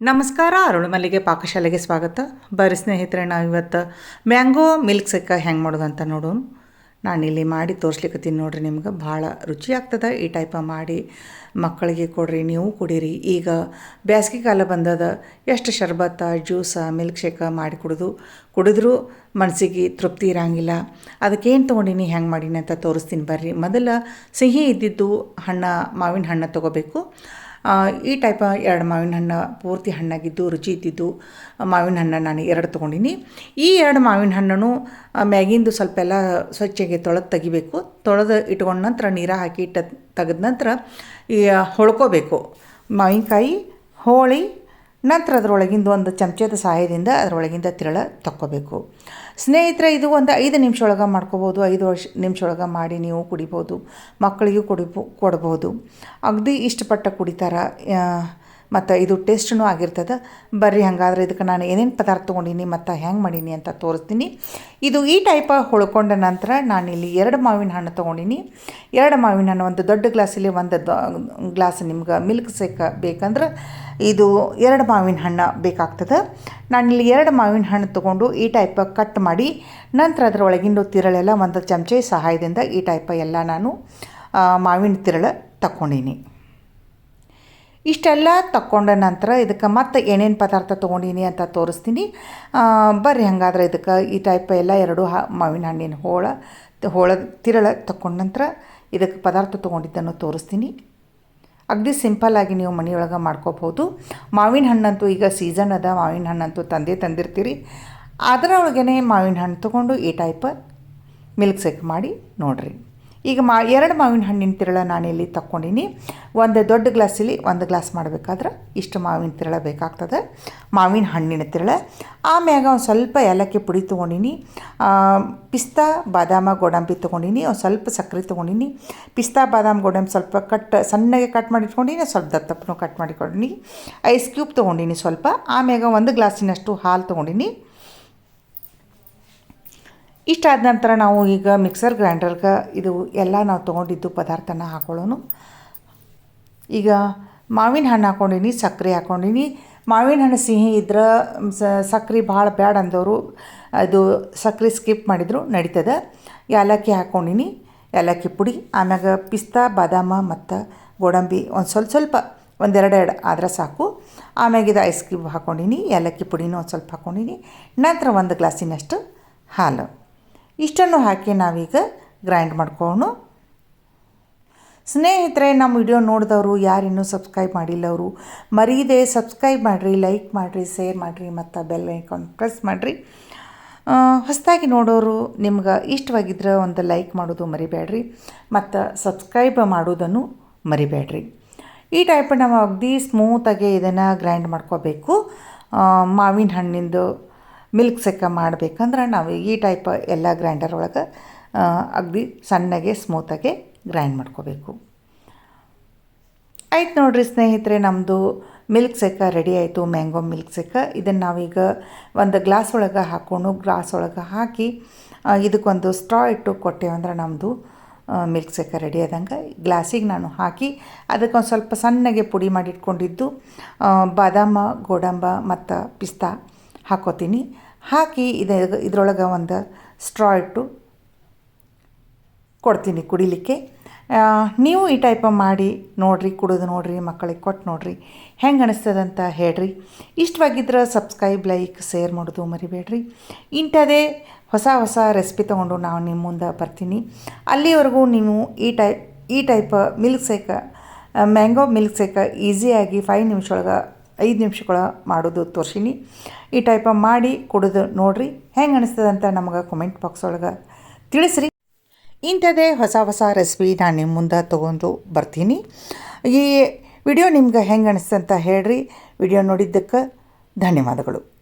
ನಮಸ್ಕಾರ ಅರುಳು ಮಲ್ಲಿಗೆ ಪಾಕಶಾಲೆಗೆ ಸ್ವಾಗತ. ಬರೀ ಸ್ನೇಹಿತರೆ ನಾವು ಇವತ್ತು ಮ್ಯಾಂಗೋ ಮಿಲ್ಕ್ ಸೆಕ್ಕ ಹೆಂಗೆ ಮಾಡೋದು ಅಂತ ನೋಡೋಣ. ನಾನಿಲ್ಲಿ ಮಾಡಿ ತೋರಿಸ್ಲಿಕ್ಕತ್ತೀನಿ ನೋಡ್ರಿ ನಿಮ್ಗೆ. ಭಾಳ ರುಚಿ ಆಗ್ತದೆ ಈ ಟೈಪ ಮಾಡಿ ಮಕ್ಕಳಿಗೆ ಕೊಡ್ರಿ, ನೀವು ಕುಡೀರಿ. ಈಗ ಬ್ಯಾಸ್ಗೆ ಕಾಲ ಬಂದದ. ಎಷ್ಟು ಶರ್ಬತ್ತ ಜ್ಯೂಸ ಮಿಲ್ಕ್ ಶೇಕ ಮಾಡಿ ಕುಡಿದು. ಕುಡಿದ್ರೂ ಮನಸ್ಸಿಗೆ ತೃಪ್ತಿ ಇರಂಗಿಲ್ಲ. ಅದಕ್ಕೇನು ತೊಗೊಂಡಿನಿ, ಹೆಂಗೆ ಮಾಡೀನಿ ಅಂತ ತೋರಿಸ್ತೀನಿ ಬರ್ರಿ. ಮೊದಲ ಸಿಹಿ ಇದ್ದಿದ್ದು ಹಣ್ಣು, ಮಾವಿನ ಹಣ್ಣು ತೊಗೋಬೇಕು. ಈ ಟೈಪ ಎರಡು ಮಾವಿನ ಹಣ್ಣು, ಪೂರ್ತಿ ಹಣ್ಣಾಗಿದ್ದು, ರುಚಿ ಇದ್ದಿದ್ದು ಮಾವಿನ ಹಣ್ಣು ನಾನು ಎರಡು ತೊಗೊಂಡಿನಿ. ಈ ಎರಡು ಮಾವಿನ ಹಣ್ಣನ್ನು ಮ್ಯಾಗಿಂದು ಸ್ವಲ್ಪ ಎಲ್ಲ ಸ್ವಚ್ಛಗೆ ತೊಳೆದು ತೆಗಿಬೇಕು. ತೊಳೆದು ಇಟ್ಕೊಂಡ ನಂತರ ನೀರ ಹಾಕಿ ಇಟ್ಟ ತೆಗೆದ ನಂತರ ಈ ಹೊಳ್ಕೋಬೇಕು. ಮಾವಿನಕಾಯಿ, ಹೋಳಿ ನಂತರ ಅದರೊಳಗಿಂದ ಒಂದು ಚಮಚದ ಸಹಾಯದಿಂದ ಅದರೊಳಗಿಂದ ತಿರಳ ತಕ್ಕೋಬೇಕು. ಸ್ನೇಹಿತರೆ, ಇದು ಒಂದು ಐದು ನಿಮಿಷ ಒಳಗೆ ಮಾಡ್ಕೋಬೋದು. ಐದು ವರ್ಷ ನಿಮಿಷ ಒಳಗೆ ಮಾಡಿ ನೀವು ಕುಡಿಬೋದು. ಮಕ್ಕಳಿಗೂ ಕುಡಿಬೋ ಕೊಡ್ಬೋದು. ಅಗದಿ ಇಷ್ಟಪಟ್ಟ ಕುಡಿತಾರ ಮತ್ತು ಇದು ಟೇಸ್ಟೂ ಆಗಿರ್ತದೆ. ಬರ್ರಿ ಹಂಗಾದ್ರೆ ಇದಕ್ಕೆ ನಾನು ಏನೇನು ಪದಾರ್ಥ ತೊಗೊಂಡೀನಿ ಮತ್ತು ಹೆಂಗೆ ಮಾಡೀನಿ ಅಂತ ತೋರಿಸ್ತೀನಿ. ಇದು ಈ ಟೈಪ ಹೊಳ್ಕೊಂಡ ನಂತರ ನಾನಿಲ್ಲಿ ಎರಡು ಮಾವಿನ ಹಣ್ಣು ತೊಗೊಂಡೀನಿ. ಎರಡು ಮಾವಿನ ಹಣ್ಣು ಒಂದು ದೊಡ್ಡ ಗ್ಲಾಸಲ್ಲಿ ಒಂದು ಗ್ಲಾಸ್ ನಿಮ್ಗೆ ಮಿಲ್ಕ್ ಸೇಕ ಬೇಕಂದ್ರೆ ಇದು ಎರಡು ಮಾವಿನ ಹಣ್ಣು ಬೇಕಾಗ್ತದೆ. ನಾನಿಲ್ಲಿ ಎರಡು ಮಾವಿನ ಹಣ್ಣು ತೊಗೊಂಡು ಈ ಟೈಪ ಕಟ್ ಮಾಡಿ ನಂತರ ಅದರೊಳಗಿಂದು ತಿರಳೆಲ್ಲ ಒಂದು ಚಮಚೆ ಸಹಾಯದಿಂದ ಈ ಟೈಪ ಎಲ್ಲ ನಾನು ಮಾವಿನ ತಿರಳು ತಕ್ಕೊಂಡೀನಿ ಇಷ್ಟೆಲ್ಲ ತಕ್ಕೊಂಡ ನಂತರ ಇದಕ್ಕೆ ಮತ್ತೆ ಏನೇನು ಪದಾರ್ಥ ತೊಗೊಂಡೀನಿ ಅಂತ ತೋರಿಸ್ತೀನಿ. ಬರ್ರಿ ಹಂಗಾದ್ರೆ ಇದಕ್ಕೆ ಈ ಟೈಪ್ ಎಲ್ಲ ಎರಡು ಹ, ಮಾವಿನ ಹಣ್ಣಿನ ಹೋಳ ಹೋಳ ತಿರಳ ತಕ್ಕೊಂಡ ನಂತರ ಇದಕ್ಕೆ ಪದಾರ್ಥ ತೊಗೊಂಡಿದ್ದನ್ನು ತೋರಿಸ್ತೀನಿ. ಅಗದಿ ಸಿಂಪಲ್ಲಾಗಿ ನೀವು ಮನೆಯೊಳಗೆ ಮಾಡ್ಕೋಬೋದು ಮಾವಿನ ಹಣ್ಣಂತೂ ಈಗ ಸೀಸನ್ ಅದ, ಮಾವಿನ ಹಣ್ಣಂತೂ ತಂದೆ ತಂದಿರ್ತೀರಿ. ಅದರೊಳಗೇ ಮಾವಿನ ಹಣ್ಣು ತೊಗೊಂಡು ಈ ಟೈಪ್ ಮಿಲ್ಕ್ ಶೇಕ್ ಮಾಡಿ ನೋಡಿರಿ. ಈಗ ಮಾ, ಎರಡು ಮಾವಿನ ಹಣ್ಣಿನ ತಿರಳ ಇಲ್ಲಿ ತಕ್ಕೊಂಡಿನಿ. ಒಂದು ದೊಡ್ಡ ಗ್ಲಾಸಲ್ಲಿ ಒಂದು ಗ್ಲಾಸ್ ಮಾಡಬೇಕಾದ್ರೆ ಇಷ್ಟು ಮಾವಿನ ತಿರಳ ಬೇಕಾಗ್ತದೆ. ಮಾವಿನ ಹಣ್ಣಿನ ತಿರಳ. ಆಮ್ಯಾಗ ಒಂದು ಸ್ವಲ್ಪ ಏಲಕ್ಕಿ ಪುಡಿ ತೊಗೊಂಡಿನಿ. ಪಿಸ್ತಾ, ಬಾದಾಮ, ಗೋಡಂಬಿ ತೊಗೊಂಡಿನಿ. ಒಂದು ಸ್ವಲ್ಪ ಸಕ್ಕರೆ ತೊಗೊಂಡಿನಿ. ಪಿಸ್ತಾ, ಬಾದಾಮ್, ಗೋಡಂಬಿ ಸ್ವಲ್ಪ ಕಟ್, ಸಣ್ಣಗೆ ಕಟ್ ಮಾಡಿ ಇಟ್ಕೊಂಡಿನಿ. ಸ್ವಲ್ಪ ದತ್ತಪ್ಪನೂ ಕಟ್ ಮಾಡಿಕೊಂಡಿನಿ ಐಸ್ ಕ್ಯೂಬ್ ತೊಗೊಂಡಿನಿ ಸ್ವಲ್ಪ. ಆಮ್ಯಾಗ ಒಂದು ಗ್ಲಾಸಿನಷ್ಟು ಹಾಲು ತೊಗೊಂಡಿನಿ. ಇಷ್ಟಾದ ನಂತರ ನಾವು ಈಗ ಮಿಕ್ಸರ್ ಗ್ರೈಂಡರ್ಗೆ ಇದು ಎಲ್ಲ ನಾವು ತೊಗೊಂಡಿದ್ದು ಪದಾರ್ಥನ ಹಾಕೊಳ್ಳೋನು. ಈಗ ಮಾವಿನ ಹಣ್ಣು ಹಾಕ್ಕೊಂಡಿನಿ ಸಕ್ಕರೆ ಹಾಕ್ಕೊಂಡಿನಿ ಮಾವಿನ ಹಣ್ಣು ಸಿಹಿ ಇದ್ರೆ ಸಕ್ಕರೆ ಭಾಳ ಬ್ಯಾಡ ಅಂದವರು ಅದು ಸಕ್ಕರೆ ಸ್ಕಿಪ್ ಮಾಡಿದ್ರು, ನಡೀತದೆ. ಏಲಕ್ಕಿ ಹಾಕ್ಕೊಂಡಿನಿ ಏಲಕ್ಕಿ ಪುಡಿ, ಆಮ್ಯಾಗ ಪಿಸ್ತಾ, ಬಾದಾಮ ಮತ್ತು ಗೋಡಂಬಿ ಒಂದು ಸ್ವಲ್ಪ ಸ್ವಲ್ಪ ಒಂದೆರಡು ಎರಡು ಆದ್ರೆ ಸಾಕು. ಆಮ್ಯಾಗ ಇದು ಐಸ್ ಕ್ಯೂಬ್ ಹಾಕ್ಕೊಂಡಿನಿ ಏಲಕ್ಕಿ ಪುಡಿನೂ ಒಂದು ಸ್ವಲ್ಪ ಹಾಕ್ಕೊಂಡಿನಿ ನಂತರ ಒಂದು ಗ್ಲಾಸಿನಷ್ಟು ಹಾಲು. ಇಷ್ಟನ್ನು ಹಾಕಿ ನಾವೀಗ ಗ್ರೈಂಡ್ ಮಾಡ್ಕೊಂಡು ಸ್ನೇಹಿತರೆ, ನಮ್ಮ ವಿಡಿಯೋ ನೋಡಿದವರು ಯಾರಿನ್ನೂ ಸಬ್ಸ್ಕ್ರೈಬ್ ಮಾಡಿಲ್ಲ ಅವರು, ಮರೀದೆ ಸಬ್ಸ್ಕ್ರೈಬ್ ಮಾಡಿರಿ, ಲೈಕ್ ಮಾಡಿರಿ, ಶೇರ್ ಮಾಡಿರಿ, ಮತ್ತು ಬೆಲ್ ಐಕಾನ್ ಪ್ರೆಸ್ ಮಾಡಿರಿ. ಹೊಸದಾಗಿ ನೋಡೋರು ನಿಮ್ಗೆ ಇಷ್ಟವಾಗಿದ್ರೆ ಒಂದು ಲೈಕ್ ಮಾಡೋದು ಮರಿಬೇಡ್ರಿ, ಮತ್ತು ಸಬ್ಸ್ಕ್ರೈಬ್ ಮಾಡೋದನ್ನು ಮರಿಬೇಡ್ರಿ. ಈ ಟೈಪ್ ನಾವು ಅಗದಿ ಸ್ಮೂತಾಗಿ ಇದನ್ನು ಗ್ರೈಂಡ್ ಮಾಡ್ಕೋಬೇಕು. ಮಾವಿನ ಹಣ್ಣಿಂದು ಮಿಲ್ಕ್ ಸೆಕ್ಕ ಮಾಡಬೇಕಂದ್ರೆ ನಾವು ಈ ಟೈಪ್ ಎಲ್ಲ ಗ್ರೈಂಡರ್ ಒಳಗೆ ಅಗ್ದಿ ಸಣ್ಣಗೆ ಸ್ಮೂತಾಗೆ ಗ್ರೈಂಡ್ ಮಾಡ್ಕೋಬೇಕು. ಆಯ್ತು ನೋಡ್ರಿ ಸ್ನೇಹಿತರೆ ನಮ್ಮದು ಮಿಲ್ಕ್ ಸೆಕ್ಕ ರೆಡಿ ಆಯಿತು ಮ್ಯಾಂಗೋ ಮಿಲ್ಕ್ ಸೆಕ್ಕ ಇದನ್ನು ನಾವೀಗ ಒಂದು ಗ್ಲಾಸ್ ಒಳಗೆ ಹಾಕ್ಕೊಂಡು ಗ್ಲಾಸ್ ಒಳಗೆ ಹಾಕಿ ಇದಕ್ಕೊಂದು ಸ್ಟ್ರಾ ಇಟ್ಟು ಕೊಟ್ಟೇವಂದ್ರೆ ನಮ್ಮದು ಮಿಲ್ಕ್ ಸೆಕ್ಕ ರೆಡಿ ಆದಂಗೆ. ಗ್ಲಾಸಿಗೆ ನಾನು ಹಾಕಿ ಅದಕ್ಕೊಂದು ಸ್ವಲ್ಪ ಸಣ್ಣಗೆ ಪುಡಿ ಮಾಡಿ ಇಟ್ಕೊಂಡಿದ್ದು ಆ, ಬಾದಾಮ ಗೋಡಂಬ ಮತ್ತು ಪಿಸ್ತಾ ಹಾಕೋತೀನಿ. ಹಾಕಿ ಇದು ಇದ್ರೊಳಗೆ ಒಂದು ಸ್ಟ್ರಾ ಇಟ್ಟು ಕೊಡ್ತೀನಿ ಕುಡಿಲಿಕ್ಕೆ. ನೀವು ಈ ಟೈಪ ಮಾಡಿ ನೋಡಿರಿ, ಕುಡಿದು ನೋಡಿರಿ, ಮಕ್ಕಳಿಗೆ ಕೊಟ್ಟು ನೋಡಿರಿ. ಹೆಂಗೆ ಅನಿಸ್ತದಂತ ಹೇಳ್ರಿ. ಇಷ್ಟವಾಗಿದ್ರೆ ಸಬ್ಸ್ಕ್ರೈಬ್ ಲೈಕ್ ಶೇರ್ ಮಾಡೋದು ಮರಿಬೇಡ್ರಿ. ಇಂಥದೇ ಹೊಸ ಹೊಸ ರೆಸಿಪಿ ತೊಗೊಂಡು ನಾವು ನಿಮ್ಮ ಮುಂದೆ ಬರ್ತೀನಿ. ಅಲ್ಲಿವರೆಗೂ ನೀವು ಈ ಟೈಪ್ ಈ type milk shake mango milk shake ಈಸಿಯಾಗಿ ಫೈವ್ ನಿಮಿಷ ಒಳಗೆ ಐದು ನಿಮಿಷಗಳ ಮಾಡೋದು ತೋರ್ಸೀನಿ. ಈ ಟೈಪ ಮಾಡಿ ಕುಡಿದು ನೋಡಿರಿ ಹೆಂಗೆ ಅಂತ ನಮಗೆ ಕಮೆಂಟ್ ಬಾಕ್ಸ್ ಒಳಗೆ ತಿಳಿಸ್ರಿ. ಇಂಥದ್ದೇ ಹೊಸ ಹೊಸ ರೆಸಿಪಿ ನಾನು ನಿಮ್ಮ ಮುಂದೆ ತೊಗೊಂಡು ಬರ್ತೀನಿ. ಈ ವಿಡಿಯೋ ನಿಮ್ಗೆ ಹೆಂಗೆ ಅನಿಸ್ತಂತ ಹೇಳ್ರಿ. ವಿಡಿಯೋ ನೋಡಿದ್ದಕ್ಕೆ ಧನ್ಯವಾದಗಳು.